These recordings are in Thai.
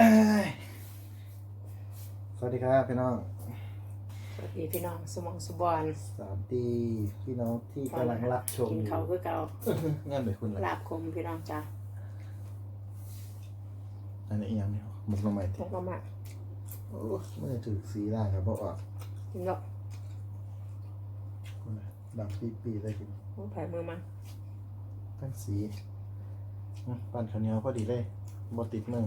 เอ้ยสวัสดีครับพี่น้อง สวัสดีพี่น้องสมองสุบอนสวัสดีพี่น้องที่กำลังรับชมกินเขาวคือเก่างั้นไปคุณละลาบคมพี่น้องจ้าอันนี้อีกอยังนี่หมุกลงใหม่พทีกมามาโอ้ไม่ได้ถือสีได้ครับเพราะว่ากินแล้วคุณน่ะดำปีปีๆเลยทีนี้ต้องถ่ายมือมาทั้งสีอืมปั้นข้าวเหนียวพอดีเลยบติดมือ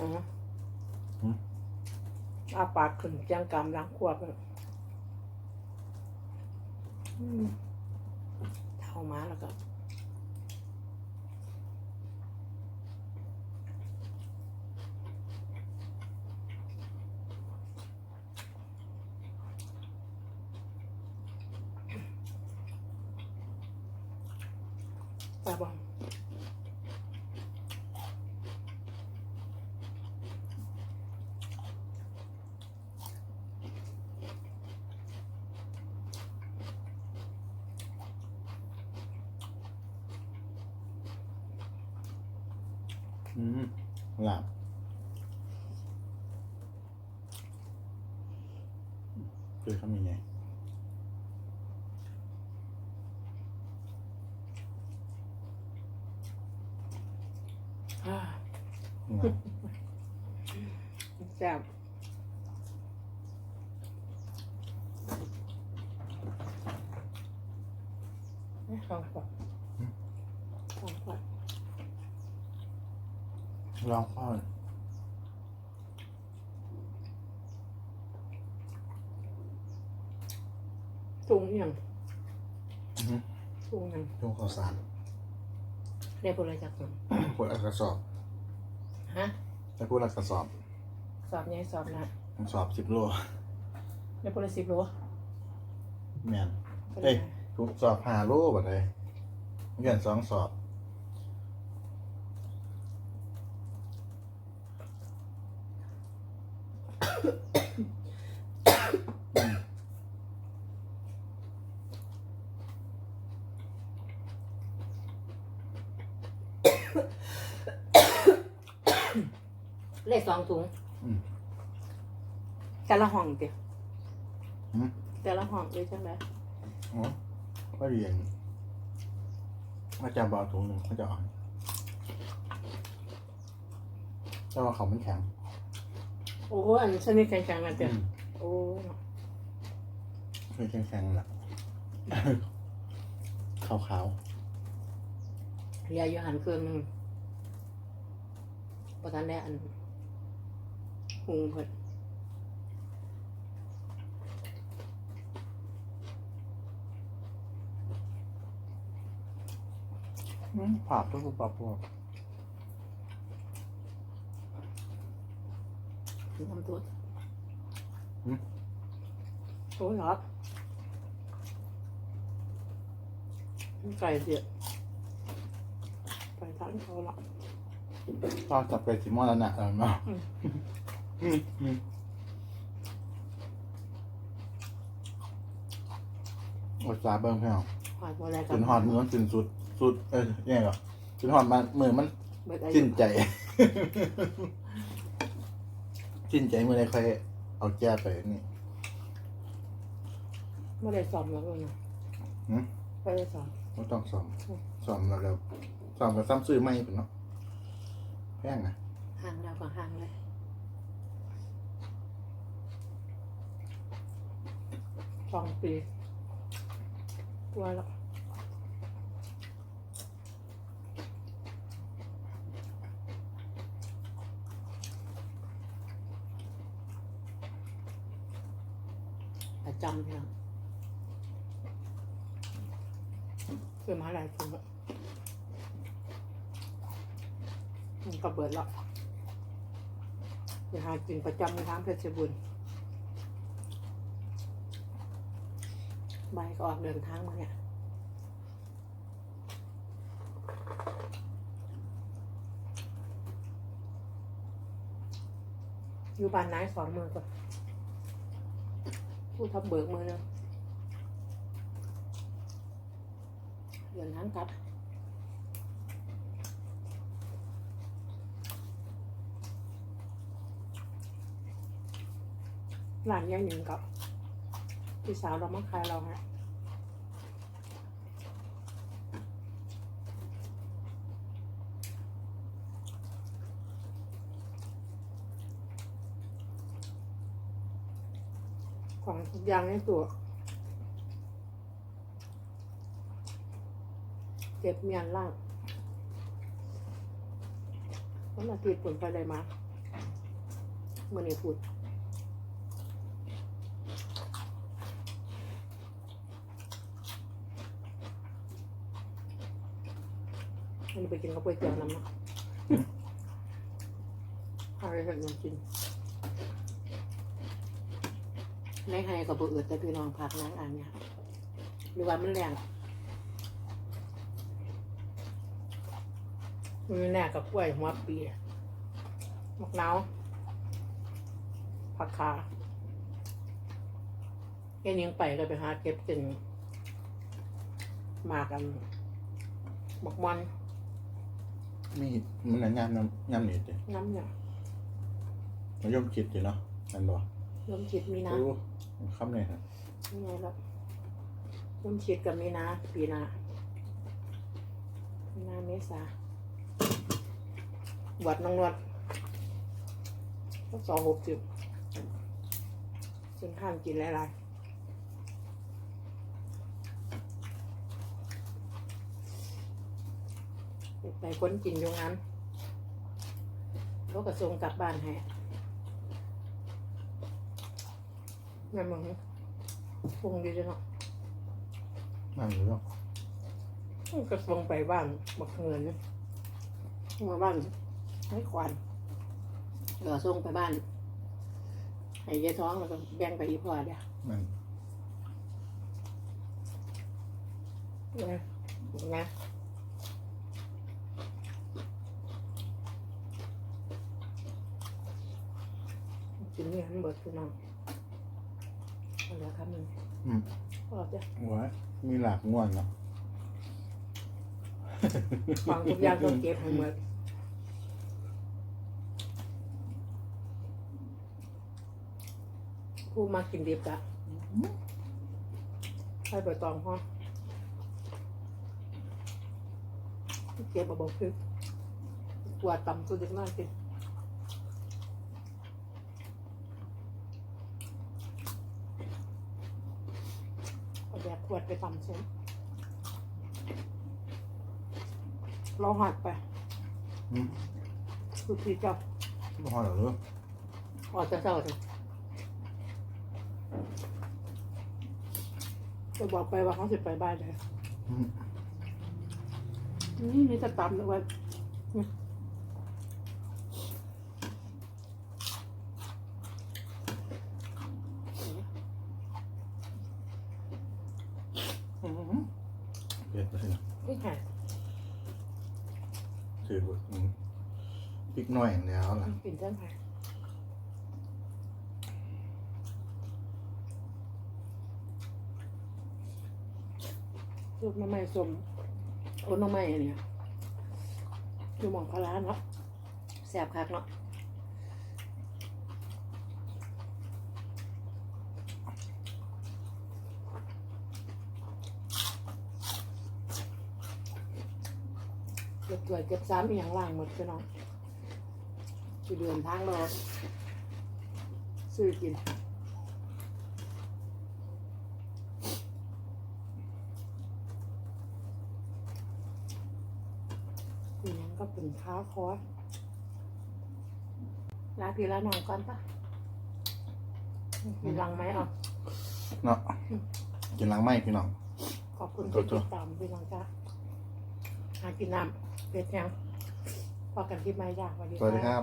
อ๋อหืมอาปากขึ้นจังกำล้างขวบเลยอืมเท่ามาแล้วก็ตาบอง หลับคือเขามีไงอ่าหลับแซ่บนี่ลองก่อนลองก่อน ลองข้อนตุงยังอือฮึตุงยังช่วงข้าวสารได้ผลจากมันพูดอักกระสอบฮะแต่พูดอักกระสอบ สอบใหญ่สอบหนะสอบสิบโลได้ผลสิบโลแมนเอ้ยทุกสอบห้าโลบัดเลยเรียนสองสอบ เลขสองถุงอืมแต่ละห้องเดียวอืม แต่ละห้องด้วยจังไดอ๋อก็เรียนอาจารย์บอกถุงหนึ่งเขาจะเอ่อนแต่ว่าเขามันแข็งโอ้อันนี้ชนิดแข็งๆนะเดียวอืมโอ้คือแข็งๆแหละ ขาวเรียอยู่หันเครื่องหนึงประทานได้อันหุงเพิ่นๆอืมผักก็คือปลาพวกทำตัวอืมโอ้ยครับไก่เสีย ไก่ทานเขาละก็จับไปสิมอนแล้วนะเออเนาะอืมอืมอืมอดสาเบิ้งเพื่อนหอดอะไรกัจนหอดมือมันสิ้นสุด สุด เอ้ยยังไงเหรอจนหอดมันมือมันเบิดอายุสิ้นใจ สิ้นใจมือใดค่อยเอาแก้ไปนี่ไม่ได้สอบแล้วเลยนะหืมไม่ได้สอบไม่ต้องซ่อมอืมซ่อมแล้วแล้ว ซ่อมกับซ้ำซื้อไม่เป็นเนาะแพงนะห่างแล้วก็ห่างเลยสองปีตัวแล้วประจำเนี่ยคือมาหลายคนแล้ว มันก็เบิดแล้วอยาหากินประจำในร้านเพชรบุญใบก็ออกเดินทางมาเนี่ยอยู่บ้านนายสองมือก่อนผู้ทับเบิกมือเนึงเดินทางกลับ ร้านย่างหนึ่งกับพี่สาวเรามาขายเราฮะของทุกอย่างในตัวเจ็บเมียนล่างวันอาทิตย์ฝนไปเลยมาเมื่อนี้พูด มันไปกินกับก๋วยเตี๋ยวน้ำเนาะอะไรแบบนี้กินในไฮกับบุอื่นแต่พี่น้องพักนั่งอันเนี่ยหรือว่ามันแรงมือแน่กับกล้วยหัวปีมะนาวผักขาแค่ยังไปก็ไปหาเก็บเป็นมากกันหมกมัน มีมันน่ะยำน้ำยำนี่ติน้ำเนี่ยมันย่อมคิดสิเนาะนั่นบ่ลมชิดมีนะรู้คำเนี่ยครับนี่ไงล่ะลมชิดกับมีนะปีหนามีนาเมษาวัดน้องนวดก็สองหกสิบจึงห้ามกินหลายๆ ไปค้นกินอยู่งั้นเขากระทรงกลับบ้านให้แม่มึงปรุงดีจังเนาะนั่งอยู่เนาะกระทรงไปบ้านบักเงินมาบ้านให้ขวานเดี๋ยวส่งไปบ้านให้ยายท้องแล้วก็แบ่งไปอีพ่อเดี๋ยวมันนะนะ กินนี่มันเบิดคือน้องเอาแล้วครับมึงอืม พอจ้ะหัวมีหลากง่วนเนาะฟังทุกอย่างต้องเก็บให้หมดผู้มากินดิบจ้ะให้ใบตองพ่อเก็บมาบอกคือปวดต่ำตัวเด็กน้อยกินเอา แบบขวดไปต่ำซุ้มเราหัดไปอืมคือพี่เจ้าบ่พอหรอเด้อออกจะเศร้าเถอะจะบอกไปว่าเขาสิไปบ้านเลยอืมนี่นี่จะตำเลยว่านี่ อืม เผ็ดไปสินี่หายถือว่าอืมพริกหน่อยอย่างเดียวล่ะกินเส้นหายซุปน้ำไม้สมโอ้น้ำไม้อันเนี่ยอยู่หมองพลาเนาะแสบคักเนาะ เก็บถ้วยเก็บซ้ำอหย่างล่างหมดพี่น้องที่เดินทางเราซื้อกินอีนั้นก็เป็นค้าคอร์สลาพี่ละน้องก่อนปะมีรังไหมอะเนาะกินล้างไหมพี่น้องขอบคุณตัวที่ๆติดตามพี่น้องจ้าหากินน้ำ เป็ดยังพอกันที่ไม่ยากวันดีสวัสดีครัรับบ